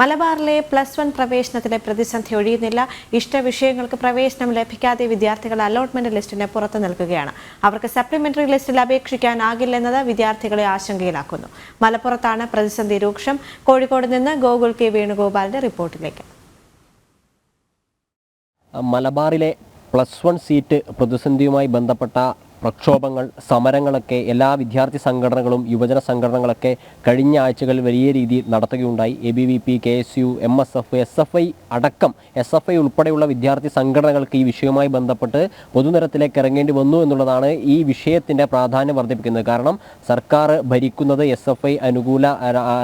മലബാറിലെ plus one പ്രവേശനത്തിലെ പ്രതിസന്ധി ഒഴിയുന്നില്ല. ഇഷ്ടവിഷയങ്ങൾക്ക് പ്രവേശനം ലഭിക്കാതെ വിദ്യാർത്ഥികൾ അലോട്ട്മെന്റ് ലിസ്റ്റിന് പുറത്തു നിൽക്കുകയാണ് അവർക്ക് സപ്ലിമെന്ററി ലിസ്റ്റിൽ അപേക്ഷിക്കാനാകില്ലെന്നത് വിദ്യാർത്ഥികളെ ആശങ്കയിലാക്കുന്നു. മലപ്പുറത്താണ് പ്രതിസന്ധി രൂക്ഷം. കോഴിക്കോട് നിന്ന് ഗോകുൽ കെ വേണുഗോപാലിന്റെ റിപ്പോർട്ടിലേക്ക്. മലബാറിലെ പ്ലസ് വൺ സീറ്റ് പ്രതിസന്ധിയുമായി ബന്ധപ്പെട്ട പ്രക്ഷോഭങ്ങൾ സമരങ്ങളൊക്കെ എല്ലാ വിദ്യാർത്ഥി സംഘടനകളും യുവജന സംഘടനകളൊക്കെ കഴിഞ്ഞ ആഴ്ചകൾ വലിയ രീതിയിൽ നടത്തുകയുണ്ടായി. A B V P K S U M S F S F I അടക്കം എസ് എഫ് ഐ ഉൾപ്പെടെയുള്ള വിദ്യാർത്ഥി സംഘടനകൾക്ക് ഈ വിഷയവുമായി ബന്ധപ്പെട്ട് പൊതുനിരത്തിലേക്ക് ഇറങ്ങേണ്ടി വന്നു എന്നുള്ളതാണ് ഈ വിഷയത്തിന്റെ പ്രാധാന്യം വർദ്ധിപ്പിക്കുന്നത്. കാരണം സർക്കാർ ഭരിക്കുന്നത് എസ് എഫ് ഐ അനുകൂല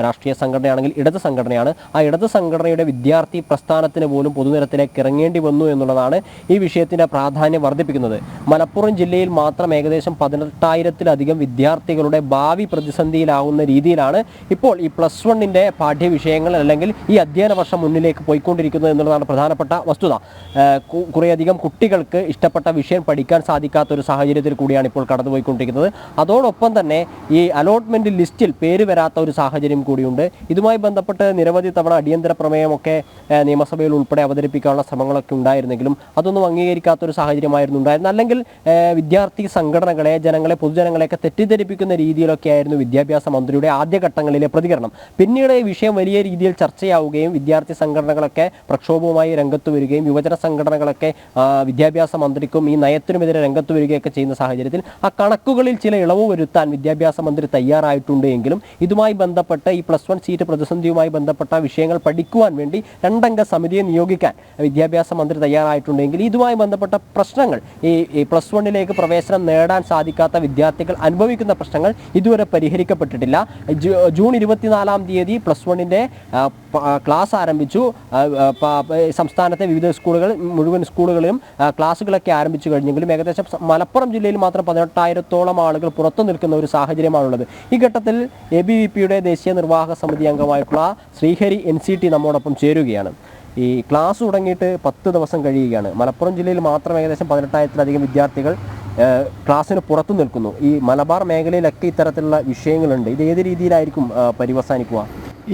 രാഷ്ട്രീയ സംഘടനയാണെങ്കിൽ ഇടത് സംഘടനയാണ്. ആ ഇടത് സംഘടനയുടെ വിദ്യാർത്ഥി പ്രസ്ഥാനത്തിന് പോലും പൊതുനിരത്തിലേക്ക് ഇറങ്ങേണ്ടി വന്നു എന്നുള്ളതാണ് ഈ വിഷയത്തിന്റെ പ്രാധാന്യം വർദ്ധിപ്പിക്കുന്നത്. മലപ്പുറം ജില്ലയിൽ മാത്രം ഏകദേശം പതിനെട്ടായിരത്തിലധികം വിദ്യാർത്ഥികളുടെ ഭാവി പ്രതിസന്ധിയിലാവുന്ന രീതിയിലാണ് ഇപ്പോൾ ഈ പ്ലസ് വണ്ണിന്റെ പാഠ്യവിഷയങ്ങൾ അല്ലെങ്കിൽ ഈ അധ്യയന വർഷം മുന്നിലേക്ക് പോയിക്കൊണ്ടിരിക്കുന്നത് എന്നുള്ളതാണ് പ്രധാനപ്പെട്ട വസ്തുത. കുറേയധികം കുട്ടികൾക്ക് ഇഷ്ടപ്പെട്ട വിഷയം പഠിക്കാൻ സാധിക്കാത്ത ഒരു സാഹചര്യത്തിൽ കൂടിയാണ് ഇപ്പോൾ കടന്നുപോയിക്കൊണ്ടിരിക്കുന്നത്. അതോടൊപ്പം തന്നെ ഈ അലോട്ട്മെന്റ് ലിസ്റ്റിൽ പേര് വരാത്ത ഒരു സാഹചര്യം കൂടിയുണ്ട്. ഇതുമായി ബന്ധപ്പെട്ട് നിരവധി തവണ അടിയന്തര പ്രമേയമൊക്കെ നിയമസഭയിൽ ഉൾപ്പെടെ അവതരിപ്പിക്കാനുള്ള ശ്രമങ്ങളൊക്കെ ഉണ്ടായിരുന്നെങ്കിലും അതൊന്നും അംഗീകരിക്കാത്ത ഒരു സാഹചര്യമായിരുന്നു ഉണ്ടായിരുന്നത് അല്ലെങ്കിൽ വിദ്യാർത്ഥി സംഘടനകളെ ജനങ്ങളെ പൊതുജനങ്ങളെയൊക്കെ തെറ്റിദ്ധരിപ്പിക്കുന്ന രീതിയിലൊക്കെ ആയിരുന്നു വിദ്യാഭ്യാസ മന്ത്രിയുടെ ആദ്യഘട്ടങ്ങളിലെ പ്രതികരണം. പിന്നീട് ഈ വിഷയം വലിയ രീതിയിൽ ചർച്ചയാവുകയും വിദ്യാർത്ഥി സംഘടനകളൊക്കെ പ്രക്ഷോഭവുമായി രംഗത്ത് വരികയും യുവജന സംഘടനകളൊക്കെ വിദ്യാഭ്യാസ മന്ത്രിക്കും ഈ നയത്തിനുമെതിരെ രംഗത്ത് വരികയൊക്കെ ചെയ്യുന്ന സാഹചര്യത്തിൽ ആ കണക്കുകളിൽ ചില ഇളവ് വരുത്താൻ വിദ്യാഭ്യാസ മന്ത്രി തയ്യാറായിട്ടുണ്ട് എങ്കിലും ഇതുമായി ബന്ധപ്പെട്ട് ഈ പ്ലസ് വൺ സീറ്റ് പ്രതിസന്ധിയുമായി ബന്ധപ്പെട്ട വിഷയങ്ങൾ പഠിക്കുവാൻ വേണ്ടി രണ്ടംഗ സമിതിയെ നിയോഗിക്കാൻ വിദ്യാഭ്യാസ മന്ത്രി തയ്യാറായിട്ടുണ്ടെങ്കിൽ ഇതുമായി ബന്ധപ്പെട്ട പ്രശ്നങ്ങൾ ഈ പ്ലസ് വണ്ണിലേക്ക് പ്രവേശനം നേടാൻ സാധിക്കാത്ത വിദ്യാർത്ഥികൾ അനുഭവിക്കുന്ന പ്രശ്നങ്ങൾ ഇതുവരെ പരിഹരിക്കപ്പെട്ടിട്ടില്ല. ജൂൺ ഇരുപത്തിനാലാം തീയതി പ്ലസ് വണ്ണിന്റെ ക്ലാസ് ആരംഭിച്ചു. സംസ്ഥാനത്തെ വിവിധ സ്കൂളുകൾ മുഴുവൻ സ്കൂളുകളിലും ക്ലാസ്സുകളൊക്കെ ആരംഭിച്ചു കഴിഞ്ഞെങ്കിലും ഏകദേശം മലപ്പുറം ജില്ലയിൽ മാത്രം പതിനെട്ടായിരത്തോളം ആളുകൾ പുറത്തു നിൽക്കുന്ന ഒരു സാഹചര്യമാണുള്ളത്. ഈ ഘട്ടത്തിൽ എ ബി വി പിയുടെ ദേശീയ നിർവാഹക സമിതി അംഗമായിട്ടുള്ള ശ്രീഹരി എൻ സി ടി നമ്മോടൊപ്പം ചേരുകയാണ്. ഈ ക്ലാസ് തുടങ്ങിയിട്ട് പത്ത് ദിവസം കഴിയുകയാണ്. മലപ്പുറം ജില്ലയിൽ മാത്രം ഏകദേശം പതിനെട്ടായിരത്തിലധികം വിദ്യാർത്ഥികൾ ക്ലാസ്സിന് പുറത്തു നിൽക്കുന്നു. ഈ മലബാർ മേഖലയിലൊക്കെ ഇത്തരത്തിലുള്ള വിഷയങ്ങളുണ്ട്. ഇത് ഏത് രീതിയിലായിരിക്കും പരിവസാനിക്കുക?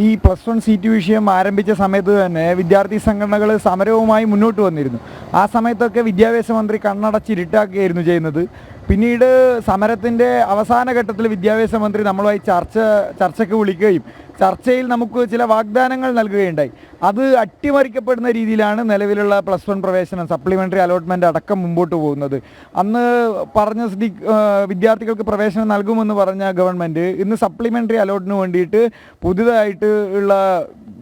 ഈ പ്ലസ് വൺ സീറ്റ് വിഷയം ആരംഭിച്ച സമയത്ത് തന്നെ വിദ്യാർത്ഥി സംഘടനകൾ സമരവുമായി മുന്നോട്ട് വന്നിരുന്നു. ആ സമയത്തൊക്കെ വിദ്യാഭ്യാസ മന്ത്രി കണ്ണടച്ചിരുട്ടാക്കുകയായിരുന്നു ചെയ്യുന്നത്. പിന്നീട് സമരത്തിന്റെ അവസാന ഘട്ടത്തിൽ വിദ്യാഭ്യാസ മന്ത്രി നമ്മളുമായി ചർച്ച ചർച്ചയ്ക്ക് വിളിക്കുകയും ചർച്ചയിൽ നമുക്ക് ചില വാഗ്ദാനങ്ങൾ നൽകുകയുണ്ടായി. അത് അട്ടിമറിക്കപ്പെടുന്ന രീതിയിലാണ് നിലവിലുള്ള പ്ലസ് വൺ പ്രവേശനം സപ്ലിമെന്ററി അലോട്ട്മെന്റ് അടക്കം മുമ്പോട്ട് പോകുന്നത്. അന്ന് പറഞ്ഞ സ്ഥിതി വിദ്യാർത്ഥികൾക്ക് പ്രവേശനം നൽകുമെന്ന് പറഞ്ഞ ഗവൺമെന്റ് ഇന്ന് സപ്ലിമെന്ററി അലോട്ടിന് വേണ്ടിയിട്ട് പുതുതായിട്ട് ഉള്ള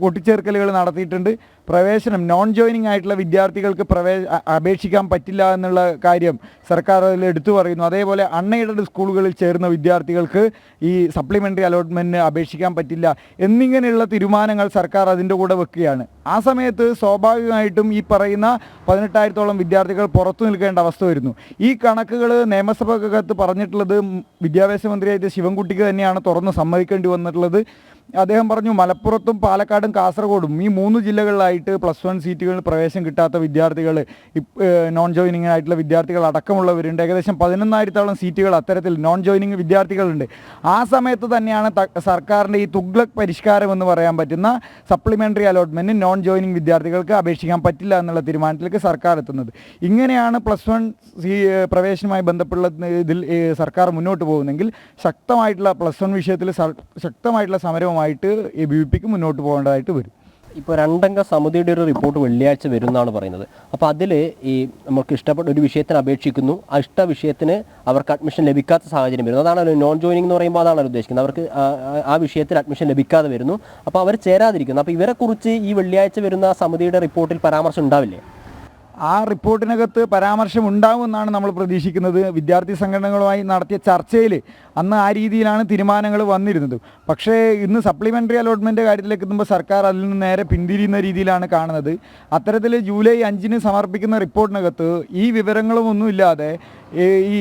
കൂട്ടിച്ചേർക്കലുകൾ നടത്തിയിട്ടുണ്ട്. പ്രവേശനം നോൺ ജോയിനിങ് ആയിട്ടുള്ള വിദ്യാർത്ഥികൾക്ക് പ്രവേ അപേക്ഷിക്കാൻ പറ്റില്ല എന്നുള്ള കാര്യം സർക്കാർ അതിൽ എടുത്തു പറയുന്നു. അതേപോലെ അൺഎയ്ഡഡ് സ്കൂളുകളിൽ ചേർന്ന വിദ്യാർത്ഥികൾക്ക് ഈ സപ്ലിമെന്ററി അലോട്ട്മെന്റിന് അപേക്ഷിക്കാൻ പറ്റില്ല എന്നിങ്ങനെയുള്ള തീരുമാനങ്ങൾ സർക്കാർ അതിന്റെ കൂടെ വെക്കുകയാണ്. ആ സമയത്ത് സ്വാഭാവികമായിട്ടും ഈ പറയുന്ന പതിനെട്ടായിരത്തോളം വിദ്യാർത്ഥികൾ പുറത്തു നിൽക്കേണ്ട അവസ്ഥ വരുന്നു. ഈ കണക്കുകൾ നിയമസഭക്കകത്ത് പറഞ്ഞിട്ടുള്ളത് വിദ്യാഭ്യാസ മന്ത്രിയായിട്ട് ശിവൻകുട്ടിക്ക് തന്നെയാണ് തുറന്ന് സമ്മതിക്കേണ്ടി വന്നിട്ടുള്ളത്. അദ്ദേഹം പറഞ്ഞു മലപ്പുറത്തും പാലക്കാടും കാസർഗോഡും ഈ മൂന്ന് ജില്ലകളിലായിട്ട് പ്ലസ് വൺ സീറ്റുകളിൽ പ്രവേശനം കിട്ടാത്ത വിദ്യാർത്ഥികൾ നോൺ ജോയിനിങ് ആയിട്ടുള്ള വിദ്യാർത്ഥികൾ അടക്കമുള്ളവരുണ്ട്. ഏകദേശം പതിനൊന്നായിരത്തോളം സീറ്റുകൾ അത്തരത്തിൽ നോൺ ജോയിനിങ് വിദ്യാർത്ഥികളുണ്ട്. ആ സമയത്ത് തന്നെയാണ് സർക്കാരിന്റെ ഈ തുഗ്ലക് പരിഷ്കാരം എന്ന് പറയാൻ പറ്റുന്ന സപ്ലിമെന്ററി അലോട്ട്മെന്റ് നോൺ ജോയിനിങ് വിദ്യാർത്ഥികൾക്ക് അപേക്ഷിക്കാൻ പറ്റില്ല എന്നുള്ള തീരുമാനത്തിലേക്ക് സർക്കാർ എത്തുന്നത്. ഇങ്ങനെയാണ് പ്ലസ് വൺ പ്രവേശനവുമായി ബന്ധപ്പെട്ടുള്ള ഇതിൽ സർക്കാർ മുന്നോട്ട് പോകുന്നെങ്കിൽ ശക്തമായിട്ടുള്ള പ്ലസ് വൺ വിഷയത്തിൽ ശക്തമായിട്ടുള്ള സമരവുമായിട്ട് എ ബി വി പിക്ക് മുന്നോട്ട് പോകേണ്ടതായിട്ട് വരും. ഇപ്പോൾ രണ്ടംഗ സമിതിയുടെ ഒരു റിപ്പോർട്ട് വെള്ളിയാഴ്ച വരുന്നതാണ് പറയുന്നത്. അപ്പോൾ അതിൽ ഈ നമുക്ക് ഇഷ്ടപ്പെട്ട ഒരു വിഷയത്തിന് അപേക്ഷിക്കുന്നു. ആ ഇഷ്ട വിഷയത്തിന് അവർക്ക് അഡ്മിഷൻ ലഭിക്കാത്ത സാഹചര്യം വരുന്നു. അതാണ് നോൺ ജോയിനിങ് എന്ന് പറയുമ്പോൾ അതാണ് ഉദ്ദേശിക്കുന്നത്. അവർക്ക് ആ- വിഷയത്തിൽ അഡ്മിഷൻ ലഭിക്കാതെ വരുന്നു. അപ്പോൾ അവർ ചേരാതിരിക്കുന്നു. അപ്പോൾ ഇവരെക്കുറിച്ച് ഈ വെള്ളിയാഴ്ച വരുന്ന സമിതിയുടെ റിപ്പോർട്ടിൽ പരാമർശം ഉണ്ടാവില്ലേ? ആ റിപ്പോർട്ടിനകത്ത് പരാമർശം ഉണ്ടാവുമെന്നാണ് നമ്മൾ പ്രതീക്ഷിക്കുന്നത്. വിദ്യാർത്ഥി സംഘടനകളുമായി നടത്തിയ ചർച്ചയിൽ അന്ന് ആ രീതിയിലാണ് തീരുമാനങ്ങൾ വന്നിരുന്നത്. പക്ഷേ ഇന്ന് സപ്ലിമെന്ററി അലോട്ട്മെന്റ് കാര്യത്തിലേക്ക് എത്തുമ്പോൾ സർക്കാർ അതിൽ നിന്ന് നേരെ പിന്തിരിയുന്ന രീതിയിലാണ് കാണുന്നത്. അത്തരത്തിൽ ജൂലൈ അഞ്ചിന് സമർപ്പിക്കുന്ന റിപ്പോർട്ടിനകത്ത് ഈ വിവരങ്ങളുമൊന്നുമില്ലാതെ ഈ ഈ,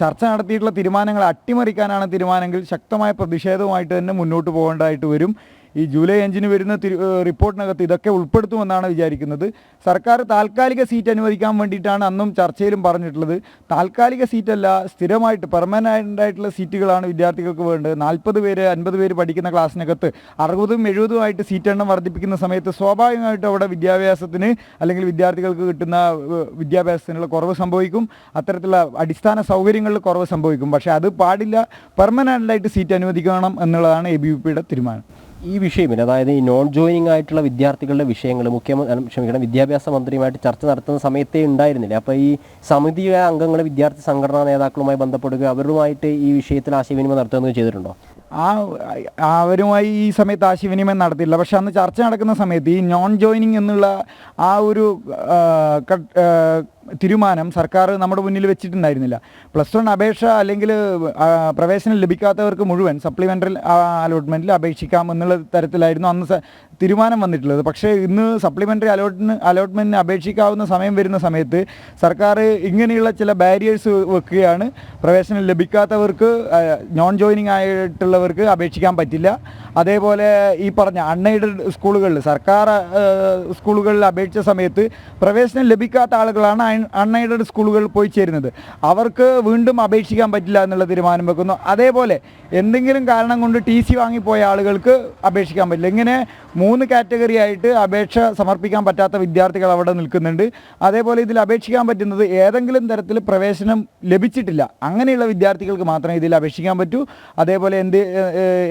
ചർച്ച നടത്തിയിട്ടുള്ള തീരുമാനങ്ങൾ അട്ടിമറിക്കാനാണ് തീരുമാനമെങ്കിൽ ശക്തമായ പ്രതിഷേധവുമായിട്ട് തന്നെ മുന്നോട്ട് പോകേണ്ടതായിട്ട് വരും. ഈ ജൂലൈ അഞ്ചിന് വരുന്ന റിപ്പോർട്ടിനകത്ത് ഇതൊക്കെ ഉൾപ്പെടുത്തുമെന്നാണ് വിചാരിക്കുന്നത്. സർക്കാർ താൽക്കാലിക സീറ്റ് അനുവദിക്കാൻ വേണ്ടിയിട്ടാണ് അന്നും ചർച്ചയിലും പറഞ്ഞിട്ടുള്ളത്. താൽക്കാലിക സീറ്റല്ല സ്ഥിരമായിട്ട് പെർമനന്റ് ആയിട്ടുള്ള സീറ്റുകളാണ് വിദ്യാർത്ഥികൾക്ക് വേണ്ടത്. നാൽപ്പത് പേര് അൻപത് പേര് പഠിക്കുന്ന ക്ലാസ്സിനകത്ത് അറുപതും എഴുപതുമായിട്ട് സീറ്റ് എണ്ണം വർദ്ധിപ്പിക്കുന്ന സമയത്ത് സ്വാഭാവികമായിട്ടും അവിടെ വിദ്യാഭ്യാസത്തിന് അല്ലെങ്കിൽ വിദ്യാർത്ഥികൾക്ക് കിട്ടുന്ന വിദ്യാഭ്യാസത്തിനുള്ള കുറവ് സംഭവിക്കും. അത്തരത്തിലുള്ള അടിസ്ഥാന സൗകര്യങ്ങളിൽ കുറവ് സംഭവിക്കും. പക്ഷേ അത് പാടില്ല. പെർമനന്റായിട്ട് സീറ്റ് അനുവദിക്കണം എന്നുള്ളതാണ് എ ബി വി പിയുടെ തീരുമാനം. ഈ വിഷയമില്ല അതായത് ഈ നോൺ ജോയിനിങ് ആയിട്ടുള്ള വിദ്യാർത്ഥികളുടെ വിഷയങ്ങൾ മുഖ്യമന്ത്രി ക്ഷമിക്കണം വിദ്യാഭ്യാസ മന്ത്രിയുമായിട്ട് ചർച്ച നടത്തുന്ന സമയത്തേ ഉണ്ടായിരുന്നില്ല. അപ്പോൾ ഈ സമിതിയിലെ അംഗങ്ങൾ വിദ്യാർത്ഥി സംഘടനാ നേതാക്കളുമായി ബന്ധപ്പെടുക അവരുമായിട്ട് ഈ വിഷയത്തിൽ ആശയവിനിമയം നടത്തുകയെന്ന് ചെയ്തിട്ടുണ്ടോ? ആ അവരുമായി ഈ സമയത്ത് ആശയവിനിമയം നടത്തിയില്ല പക്ഷെ അന്ന് ചർച്ച നടക്കുന്ന സമയത്ത് ഈ നോൺ ജോയിനിങ് എന്നുള്ള ആ ഒരു തീരുമാനം സർക്കാർ നമ്മുടെ മുന്നിൽ വെച്ചിട്ടുണ്ടായിരുന്നില്ല. പ്ലസ് വൺ അപേക്ഷ അല്ലെങ്കിൽ പ്രവേശനം ലഭിക്കാത്തവർക്ക് മുഴുവൻ സപ്ലിമെന്ററി അലോട്ട്മെന്റിൽ അപേക്ഷിക്കാം എന്നുള്ള തരത്തിലായിരുന്നു അന്ന് തീരുമാനം വന്നിട്ടുള്ളത്. പക്ഷേ ഇന്ന് സപ്ലിമെന്ററി അലോട്ടിന് അലോട്ട്മെന്റിന് അപേക്ഷിക്കാവുന്ന സമയം വരുന്ന സമയത്ത് സർക്കാർ ഇങ്ങനെയുള്ള ചില ബാരിയേഴ്സ് വെക്കുകയാണ്. പ്രവേശനം ലഭിക്കാത്തവർക്ക് നോൺ ജോയിനിങ് ആയിട്ടുള്ളവർക്ക് അപേക്ഷിക്കാൻ പറ്റില്ല. അതേപോലെ ഈ പറഞ്ഞ അൺഎയ്ഡഡ് സ്കൂളുകളിൽ സർക്കാർ സ്കൂളുകളിൽ അപേക്ഷിച്ച സമയത്ത് പ്രവേശനം ലഭിക്കാത്ത ആളുകളാണ് അൺഎയ്ഡഡ് സ്കൂളുകളിൽ പോയി ചേരുന്നത്. അവർക്ക് വീണ്ടും അപേക്ഷിക്കാൻ പറ്റില്ല എന്നുള്ള തീരുമാനം വെക്കുന്നു. അതേപോലെ എന്തെങ്കിലും കാരണം കൊണ്ട് ടി സി വാങ്ങിപ്പോയ ആളുകൾക്ക് അപേക്ഷിക്കാൻ പറ്റില്ല. ഇങ്ങനെ മൂന്ന് കാറ്റഗറി ആയിട്ട് അപേക്ഷ സമർപ്പിക്കാൻ പറ്റാത്ത വിദ്യാർത്ഥികൾ അവിടെ നിൽക്കുന്നുണ്ട്. അതേപോലെ ഇതിൽ അപേക്ഷിക്കാൻ പറ്റുന്നത് ഏതെങ്കിലും തരത്തിൽ പ്രവേശനം ലഭിച്ചിട്ടില്ല. അങ്ങനെയുള്ള വിദ്യാർത്ഥികൾക്ക് മാത്രമേ ഇതിൽ അപേക്ഷിക്കാൻ പറ്റൂ. അതേപോലെ എന്ത്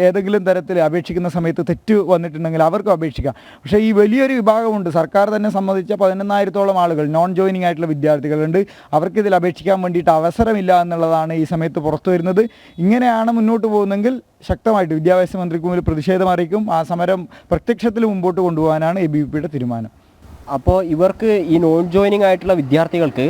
ഏതെങ്കിലും തരത്തിൽ അപേക്ഷിക്കുന്ന സമയത്ത് തെറ്റ് വന്നിട്ടുണ്ടെങ്കിൽ അവർക്കും അപേക്ഷിക്കാം. പക്ഷേ ഈ വലിയൊരു വിഭാഗമുണ്ട്. സർക്കാർ തന്നെ സംബന്ധിച്ച പതിനൊന്നായിരത്തോളം ആളുകൾ നോൺ ജോയിനിങ് ആയിട്ടുള്ള വിദ്യാർത്ഥികളുണ്ട്. അവർക്ക് ഇതിൽ അപേക്ഷിക്കാൻ വേണ്ടിയിട്ട് അവസരമില്ല എന്നുള്ളതാണ് ഈ സമയത്ത് പുറത്തു വരുന്നത്. ഇങ്ങനെയാണ് മുന്നോട്ട് പോകുന്നതെങ്കിൽ ശക്തമായിട്ട് വിദ്യാഭ്യാസ മന്ത്രിക്ക് മുന്നിൽ പ്രതിഷേധം അറിയിക്കും. ആ സമരം പ്രത്യക്ഷത്തിൽ മുമ്പോട്ട് കൊണ്ടുപോകാനാണ് എ ബി വി പിയുടെ തീരുമാനം. അപ്പോൾ ഇവർക്ക് ഈ നോൺ ജോയിനിങ് ആയിട്ടുള്ള വിദ്യാർത്ഥികൾക്ക്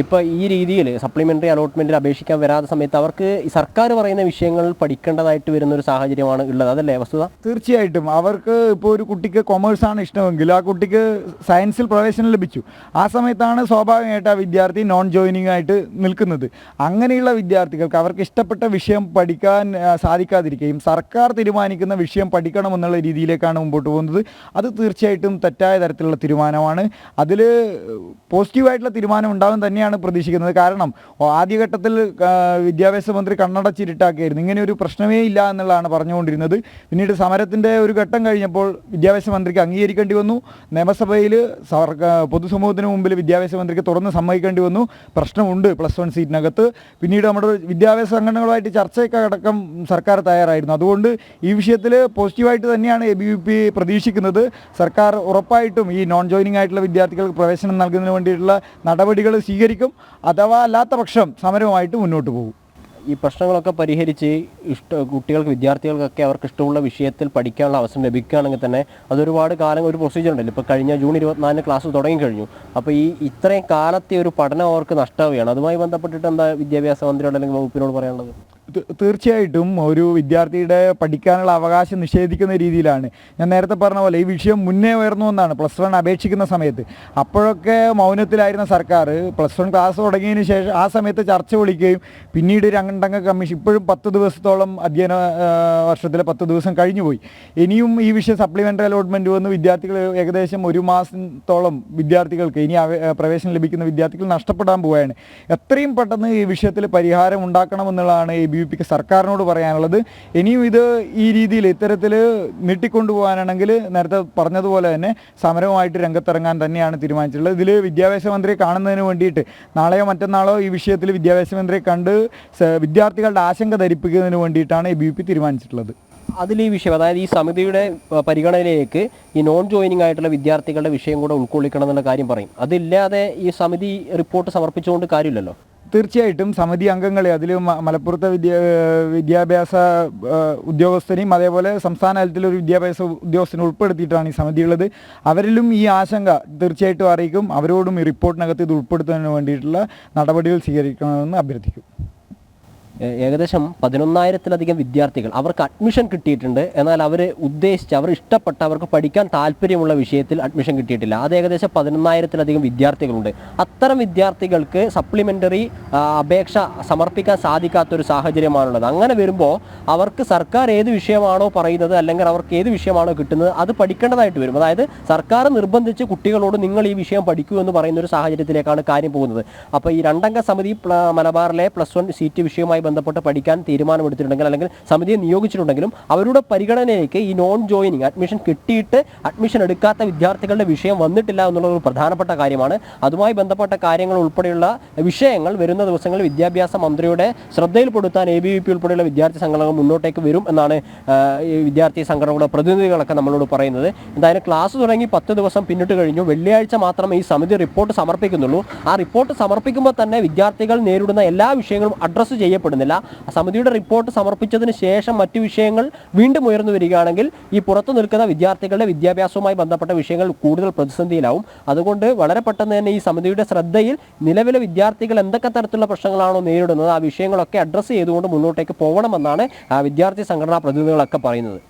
ഇപ്പോൾ ഈ രീതിയിൽ സപ്ലിമെന്ററി അലോട്ട്മെന്റിൽ അപേക്ഷിക്കാൻ വരാത്ത സമയത്ത് അവർക്ക് സർക്കാർ പറയുന്ന വിഷയങ്ങൾ പഠിക്കേണ്ടതായിട്ട് വരുന്ന ഒരു സാഹചര്യമാണ് ഉള്ളത്. അതല്ലേ വസ്തുത? തീർച്ചയായിട്ടും. അവർക്ക് ഇപ്പോൾ ഒരു കുട്ടിക്ക് ആണ് ഇഷ്ടമെങ്കിൽ ആ കുട്ടിക്ക് സയൻസിൽ പ്രവേശനം ലഭിച്ചു. ആ സമയത്താണ് സ്വാഭാവികമായിട്ട് ആ വിദ്യാർത്ഥി നോൺ ജോയിനിങ് ആയിട്ട് നിൽക്കുന്നത്. അങ്ങനെയുള്ള വിദ്യാർത്ഥികൾക്ക് അവർക്ക് ഇഷ്ടപ്പെട്ട വിഷയം പഠിക്കാൻ സാധിക്കാതിരിക്കുകയും സർക്കാർ തീരുമാനിക്കുന്ന വിഷയം പഠിക്കണമെന്നുള്ള രീതിയിലേക്കാണ് മുമ്പോട്ട് പോകുന്നത്. അത് തീർച്ചയായിട്ടും തെറ്റായ തരത്തിലുള്ള തീരുമാനമാണ്. അതിൽ പോസിറ്റീവായിട്ടുള്ള തീരുമാനം ഉണ്ടാകും തന്നെയാണ് പ്രതീക്ഷിക്കുന്നത്. കാരണം ആദ്യഘട്ടത്തിൽ വിദ്യാഭ്യാസ മന്ത്രി കണ്ണടച്ചിരുട്ടാക്കിയായിരുന്നു ഇങ്ങനെ ഒരു പ്രശ്നമേ ഇല്ല എന്നുള്ളതാണ് പറഞ്ഞുകൊണ്ടിരുന്നത്. പിന്നീട് സമരത്തിന്റെ ഒരു ഘട്ടം കഴിഞ്ഞപ്പോൾ വിദ്യാഭ്യാസ മന്ത്രിക്ക് അംഗീകരിക്കേണ്ടി വന്നു. നിയമസഭയിൽ പൊതുസമൂഹത്തിന് മുമ്പിൽ വിദ്യാഭ്യാസ മന്ത്രിക്ക് തുറന്ന് സമ്മതിക്കേണ്ടി വന്നു. പ്രശ്നമുണ്ട് പ്ലസ് വൺ സീറ്റിനകത്ത്. പിന്നീട് നമ്മുടെ വിദ്യാഭ്യാസ സംഘടനകളുമായിട്ട് ചർച്ചയൊക്കെ അടക്കം സർക്കാർ തയ്യാറായിരുന്നു. അതുകൊണ്ട് ഈ വിഷയത്തിൽ പോസിറ്റീവായിട്ട് തന്നെയാണ് എ ബി വി പി പ്രതീക്ഷിക്കുന്നത്. സർക്കാർ ഉറപ്പായിട്ടും ഈ നോൺ ജോയിനിങ് ആയിട്ടുള്ള വിദ്യാർത്ഥികൾക്ക് പ്രവേശനം നൽകുന്നതിന് വേണ്ടിയിട്ടുള്ള നടപടികൾ സ്വീകരിക്കും. അഥവാ അല്ലാത്ത പക്ഷം സമരവുമായിട്ട് മുന്നോട്ട് പോകും. ഈ പ്രശ്നങ്ങളൊക്കെ പരിഹരിച്ച് ഇഷ്ട കുട്ടികൾക്ക് വിദ്യാർത്ഥികൾക്കൊക്കെ അവർക്ക് ഇഷ്ടമുള്ള വിഷയത്തിൽ പഠിക്കാനുള്ള അവസരം ലഭിക്കുകയാണെങ്കിൽ തന്നെ അതൊരുപാട് കാലം ഒരു പ്രൊസീജിയർ ഉണ്ടല്ലോ. ഇപ്പോൾ കഴിഞ്ഞ ജൂൺ ഇരുപത്തിനാലിന് ക്ലാസ് തുടങ്ങി കഴിഞ്ഞു. അപ്പോൾ ഈ ഇത്രയും കാലത്തെ ഒരു പഠനം അവർക്ക് നഷ്ടമാവുകയാണ് അതുമായി ബന്ധപ്പെട്ടിട്ട് എന്താ വിദ്യാഭ്യാസ മന്ത്രിയോട് അല്ലെങ്കിൽ വകുപ്പിനോട് പറയാനുള്ളത്? തീർച്ചയായിട്ടും ഒരു വിദ്യാർത്ഥിയുടെ പഠിക്കാനുള്ള അവകാശം നിഷേധിക്കുന്ന രീതിയിലാണ്. ഞാൻ നേരത്തെ പറഞ്ഞ പോലെ ഈ വിഷയം മുന്നേ ഉയർന്നു എന്നാണ് പ്ലസ് വൺ അപേക്ഷിക്കുന്ന സമയത്ത്. അപ്പോഴൊക്കെ മൗനത്തിലായിരുന്ന സർക്കാർ പ്ലസ് വൺ ക്ലാസ് തുടങ്ങിയതിന് ശേഷം ആ സമയത്ത് ചർച്ച വിളിക്കുകയും പിന്നീട് രണ്ടംഗ കമ്മീഷൻ ഇപ്പോഴും പത്ത് ദിവസത്തോളം അധ്യയന വർഷത്തിലെ പത്ത് ദിവസം കഴിഞ്ഞുപോയി. ഇനിയും ഈ വിഷയം സപ്ലിമെന്ററി അലോട്ട്മെന്റ് വന്ന് വിദ്യാർത്ഥികൾ ഏകദേശം ഒരു മാസത്തോളം വിദ്യാർത്ഥികൾക്ക് ഇനി പ്രവേശനം ലഭിക്കുന്ന വിദ്യാർത്ഥികൾ നഷ്ടപ്പെടാൻ പോവുകയാണ്. എത്രയും പെട്ടെന്ന് ഈ വിഷയത്തിൽ പരിഹാരം ഉണ്ടാക്കണമെന്നുള്ളതാണ് എ ബി വി പിക്ക് സർക്കാരിനോട് പറയാനുള്ളത്. ഇനിയും ഇത് ഈ രീതിയിൽ ഇത്തരത്തിൽ നീട്ടിക്കൊണ്ടുപോകാനാണെങ്കിൽ നേരത്തെ പറഞ്ഞതുപോലെ തന്നെ സമരവുമായിട്ട് രംഗത്തിറങ്ങാൻ തന്നെയാണ് തീരുമാനിച്ചിട്ടുള്ളത്. ഇതിൽ വിദ്യാഭ്യാസ മന്ത്രിയെ കാണുന്നതിന് വേണ്ടിയിട്ട് നാളെയോ മറ്റന്നാളോ ഈ വിഷയത്തിൽ വിദ്യാഭ്യാസ മന്ത്രിയെ കണ്ട് വിദ്യാർത്ഥികളുടെ ആശങ്ക ധരിപ്പിക്കുന്നതിന് വേണ്ടിയിട്ടാണ് ഈ ബി പി തീരുമാനിച്ചിട്ടുള്ളത്. അതിൽ ഈ വിഷയം അതായത് ഈ സമിതിയുടെ പരിഗണനയിലേക്ക് ഈ നോൺ ജോയിനിങ് ആയിട്ടുള്ള വിദ്യാർത്ഥികളുടെ വിഷയം കൂടെ ഉൾക്കൊള്ളിക്കണം എന്നുള്ള കാര്യം പറയും. അതില്ലാതെ ഈ സമിതി റിപ്പോർട്ട് സമർപ്പിച്ചുകൊണ്ട് കാര്യമില്ലല്ലോ? തീർച്ചയായിട്ടും സമിതി അംഗങ്ങളെ അതിൽ മലപ്പുറത്തെ വിദ്യ വിദ്യാഭ്യാസ ഉദ്യോഗസ്ഥനെയും അതേപോലെ സംസ്ഥാന തലത്തിലൊരു വിദ്യാഭ്യാസ ഉദ്യോഗസ്ഥനെ ഉൾപ്പെടുത്തിയിട്ടാണ് ഈ സമിതി ഉള്ളത് അവരിലും ഈ ആശങ്ക തീർച്ചയായിട്ടും അറിയിക്കും. അവരോടും ഈ റിപ്പോർട്ടിനകത്ത് ഇത് ഉൾപ്പെടുത്തുന്നതിന് വേണ്ടിയിട്ടുള്ള നടപടികൾ സ്വീകരിക്കണമെന്ന് അഭ്യർത്ഥിക്കും. ഏകദേശം പതിനൊന്നായിരത്തിലധികം വിദ്യാർത്ഥികൾ അവർക്ക് അഡ്മിഷൻ കിട്ടിയിട്ടുണ്ട്. എന്നാൽ അവർ ഉദ്ദേശിച്ച് അവർ ഇഷ്ടപ്പെട്ട അവർക്ക് പഠിക്കാൻ താല്പര്യമുള്ള വിഷയത്തിൽ അഡ്മിഷൻ കിട്ടിയിട്ടില്ല. അത് ഏകദേശം പതിനൊന്നായിരത്തിലധികം വിദ്യാർത്ഥികളുണ്ട്. അത്തരം വിദ്യാർത്ഥികൾക്ക് സപ്ലിമെന്ററി അപേക്ഷ സമർപ്പിക്കാൻ സാധിക്കാത്തൊരു സാഹചര്യമാണുള്ളത്. അങ്ങനെ വരുമ്പോൾ അവർക്ക് സർക്കാർ ഏത് വിഷയമാണോ പറയുന്നത് അല്ലെങ്കിൽ അവർക്ക് ഏത് വിഷയമാണോ കിട്ടുന്നത് അത് പഠിക്കേണ്ടതായിട്ട് വരും. അതായത് സർക്കാർ നിർബന്ധിച്ച് കുട്ടികളോട് നിങ്ങൾ ഈ വിഷയം പഠിക്കൂ എന്ന് പറയുന്ന ഒരു സാഹചര്യത്തിലേക്കാണ് കാര്യം പോകുന്നത്. അപ്പോൾ ഈ രണ്ടംഗ സമിതി മലബാറിലെ പ്ലസ് വൺ സീറ്റ് വിഷയവുമായി ബന്ധപ്പെട്ട് പഠിക്കാൻ തീരുമാനമെടുത്തിട്ടുണ്ടെങ്കിൽ അല്ലെങ്കിൽ സമിതിയെ നിയോഗിച്ചിട്ടുണ്ടെങ്കിലും അവരുടെ പരിഗണനയിലേക്ക് ഈ നോൺ ജോയിനിങ് അഡ്മിഷൻ കിട്ടിയിട്ട് അഡ്മിഷൻ എടുക്കാത്ത വിദ്യാർത്ഥികളുടെ വിഷയം വന്നിട്ടില്ല എന്നുള്ളത് ഒരു പ്രധാനപ്പെട്ട കാര്യമാണ്. അതുമായി ബന്ധപ്പെട്ട കാര്യങ്ങൾ ഉൾപ്പെടെയുള്ള വിഷയങ്ങൾ വരുന്ന ദിവസങ്ങളിൽ വിദ്യാഭ്യാസ മന്ത്രിയുടെ ശ്രദ്ധയിൽപ്പെടുത്താൻ എ ബി വി പി ഉൾപ്പെടെയുള്ള വിദ്യാർത്ഥി സംഘടനകൾ മുന്നോട്ടേക്ക് വരും എന്നാണ് ഈ വിദ്യാർത്ഥി സംഘടനകളുടെ പ്രതിനിധികളൊക്കെ നമ്മളോട് പറയുന്നത്. എന്തായാലും ക്ലാസ് തുടങ്ങി പത്ത് ദിവസം പിന്നിട്ട് കഴിഞ്ഞു. വെള്ളിയാഴ്ച മാത്രം ഈ സമിതി റിപ്പോർട്ട് സമർപ്പിക്കുന്നുള്ളൂ. ആ റിപ്പോർട്ട് സമർപ്പിക്കുമ്പോൾ തന്നെ വിദ്യാർത്ഥികൾ നേരിടുന്ന എല്ലാ വിഷയങ്ങളും അഡ്രസ്സ് ചെയ്യപ്പെടുന്നില്ല ആ സമിതിയുടെ റിപ്പോർട്ട് സമർപ്പിച്ചതിന് ശേഷം മറ്റു വിഷയങ്ങൾ വീണ്ടും ഉയർന്നു വരികയാണെങ്കിൽ ഈ പുറത്തു നിൽക്കുന്ന വിദ്യാർത്ഥികളുടെ വിദ്യാഭ്യാസവുമായി ബന്ധപ്പെട്ട വിഷയങ്ങൾ കൂടുതൽ പ്രതിസന്ധിയിലാവും. അതുകൊണ്ട് വളരെ പെട്ടെന്ന് തന്നെ ഈ സമിതിയുടെ ശ്രദ്ധയിൽ നിലവിലെ വിദ്യാർത്ഥികൾ എന്തൊക്കെ തരത്തിലുള്ള പ്രശ്നങ്ങളാണോ നേരിടുന്നത് ആ വിഷയങ്ങളൊക്കെ അഡ്രസ്സ് ചെയ്തുകൊണ്ട് മുന്നോട്ടേക്ക് പോകണമെന്നാണ് വിദ്യാർത്ഥി സംഘടനാ പ്രതിനിധികളൊക്കെ പറയുന്നത്.